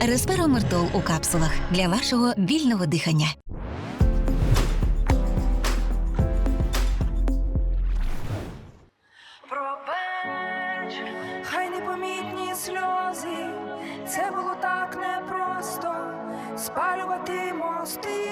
Респиромертол у капсулах для вашого вільного дихання. Пробач, хай непомітні сльози, це було так непросто спалювати мости.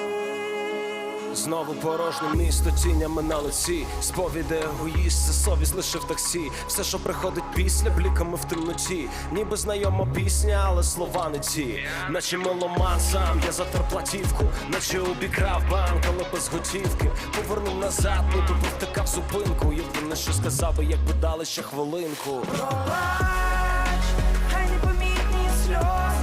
Знову порожнє місто тінями на лиці. Сповіде егоїст, совість лише в таксі. Все, що приходить після, бліками в темноті. Ніби знайома пісня, але слова не ті. Наче меломан сам, я затер платівку, наче обікрав банк, але без готівки. Повернув назад, ніби повтикав зупинку. Єдине, що сказав би, якби дали ще хвилинку. Пробач, хай непомітні сльози,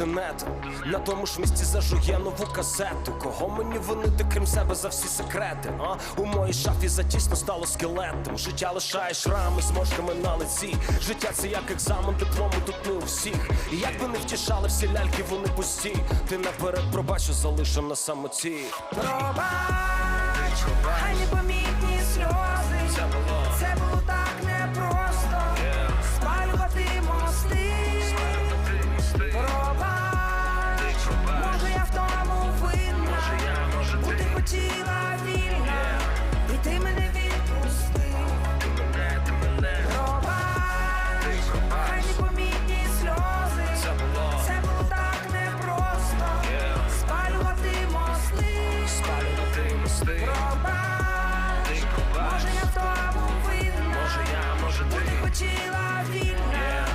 потраплю у ті штанети На тому ж місці зажує нову казету Кого мені винити, крім себе за всі секрети? А? У моїй шафі затісно стало скелетом. Життя лишає шрами з мошками на лиці. Життя це як екзамен, диплому тут не у всіх. І як би не втішали всі ляльки, вони пусті. Ти наперед пробачу, залишив на самоті. Пробач, хай непомітні сльози, хотіла вільна,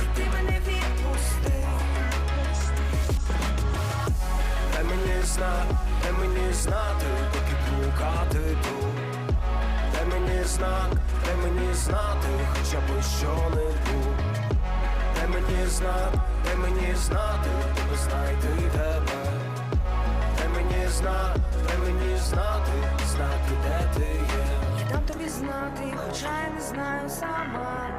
і ти мене відпусти. Дай мені знак, дай мені знати, поки блукати тут. Дай мені знак, дай мені знати, хоча б що-небудь. Дай мені знак, дай мені знати, тебе знайти тебе. Дай мені знак, дай мені знати, знати, де ти є. Хоча не знаю сама.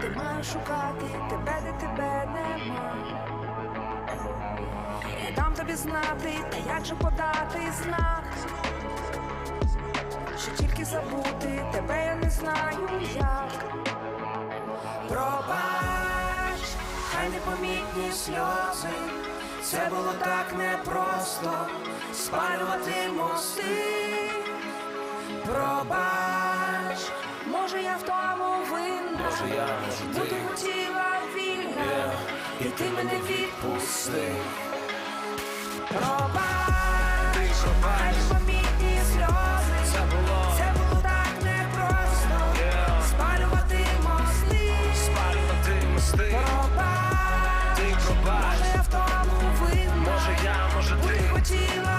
Ти маєш шукати тебе, де тебе нема. Я дам тобі знати, та як же подати знак. Що тільки забути тебе я не знаю як. Пробач, хай непомітні сльози. Це було так непросто спалювати мости. Пробач, може я в тому винна, Може, я, може, бути хотіла вільна, і ти мене відпусти. Пробач, хай непомітні сльози. Це було Це було так непросто Yeah. спалювати мости. спалювати мости. Пробач, Ти пробач. може я в тому винна, Може я, може ти. хотіла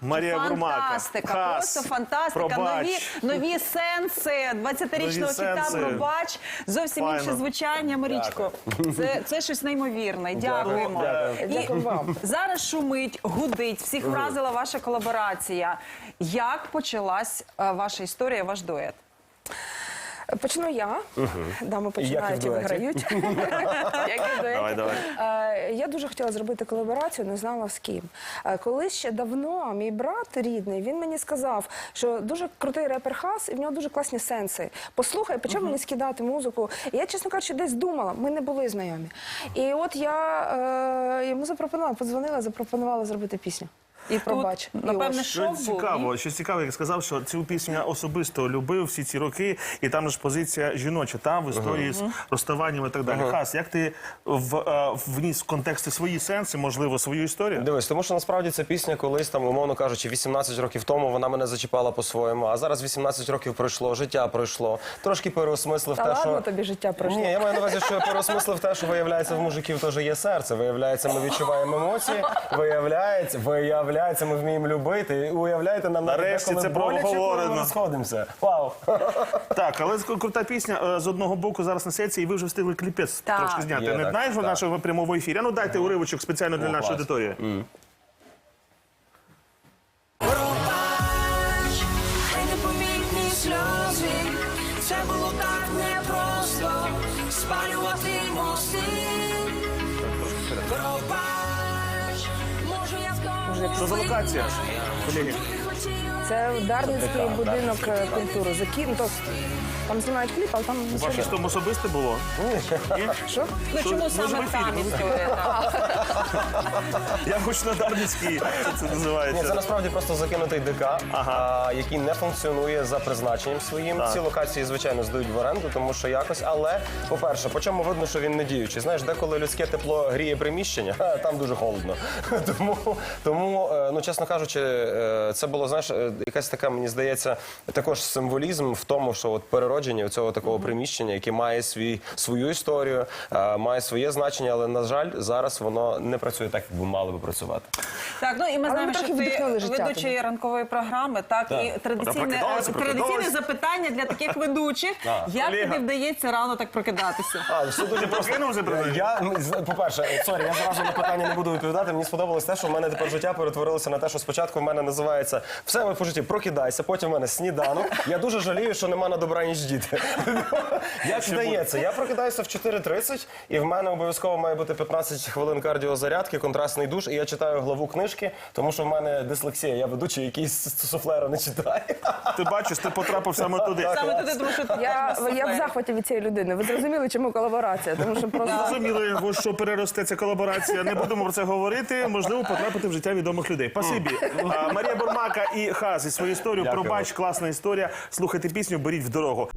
Вау, Марія Бурмака. Фантастика, Хас. просто фантастика. Пробач. Нові, нові сенси 20-річного Нові хіта сенси. «Пробач». Зовсім Файно. інше звучання, Марічко. Це, це щось неймовірне. Дякуємо. Дякую. І зараз шумить, гудить, всіх вразила ваша колаборація. Як почалась е, ваша історія, ваш дует? Почну я. Дами починають і виграють. Давай, давай. Я дуже хотіла зробити колаборацію, не знала з ким. Колись ще давно мій брат рідний, він мені сказав, що дуже крутий репер Хас, і в нього дуже класні сенси. Послухай, почав мені скидати музику. І я, чесно кажучи, десь думала, ми не були знайомі. І от я е, йому запропонувала, подзвонила, запропонувала зробити пісню. І Пробач. тут, І напевне, ось. Що був. цікаво, що цікаво, як сказав, що цю пісню я особисто любив всі ці роки, і там ж позиція жіноча, там в історії з розставанням і так далі. Хас, як ти в, е, вніс в контексти свої сенси, можливо, свою історію? Дивись, тому що насправді ця пісня колись там, умовно кажучи, 18 років тому вона мене зачіпала по-своєму. А зараз 18 років пройшло, життя пройшло. Трошки переосмислив Та те, ладно що тобі життя пройшло. Ні, я маю на увазі, що я переосмислив те, що виявляється в мужиків теж є серце. Виявляється, ми відчуваємо емоції. Виявляється, Виявляється, ми вміємо любити. І уявляєте, нам навіть Нарешті деколи це боляче, коли проговорено. ми розходимося. Вау! Так, але з- крута пісня е, з одного боку зараз несеться, і ви вже встигли кліпець Так. трошки зняти. Є, Не так, знаєш в так. нашому прямому ефірі. А ну дайте уривочок спеціально для О, нашої клас. аудиторії. Пробач, хай непомітні сльози, це було так непросто спалювати мости. Пробач, Що за локація? Колеги, Це Дарницький будинок е, культури. Закі... ну, то, там знімають кліп, але там нічого ваше ж там особисте було? Ні? Що? Ну чому саме там історія? так? Я хоч на Дарницький, що це Ні, це називається. насправді просто закинутий ДК, а, який не функціонує за призначенням своїм. Так. Ці локації, звичайно, здають в оренду, тому що якось. Але, по-перше, по чому видно, що він не діючий. Знаєш, деколи людське тепло гріє приміщення, там дуже холодно. Тому, тому е, ну чесно кажучи, е, це було знаєш, е, якась така, мені здається, також символізм в тому, що от переродження цього такого приміщення, яке має свій свою історію, має своє значення, але на жаль, зараз воно не працює так, як би мало би працювати. Так, ну і ми Але знаємо, ми що трохи ти життя ведучий ранкової програми, так, і традиційне, е, запитання для таких ведучих. Як Олега. тобі вдається рано так прокидатися? А, все дуже просто. Прокинувся. Я, м, з- по-перше, сорі, я зразу на питання не буду відповідати. Мені сподобалось те, що в мене тепер життя перетворилося на те, що спочатку в мене називається все ми по житті прокидайся, потім в мене сніданок. Я дуже жалію, що нема на добраніч діти. Як здається, я прокидаюся в 4.30, і в мене обов'язково має бути 15 хвилин кардіозарядки, контрастний душ, і я читаю главу книжки, тому що в мене дислексія. Я ведучий, який з суфлера не читає. Ти бачиш, ти потрапив саме туди. Саме туди, тому що Я, я в захваті від цієї людини. Ви зрозуміли, чому колаборація? Тому що просто Зрозуміли, що переросте ця колаборація. Не будемо про це говорити. Можливо, потрапити в життя відомих людей. Спасибі. А, Марія Бурмака і Хаз і свою історію. Дякую. Пробач, класна історія. Слухайте пісню, беріть в дорогу.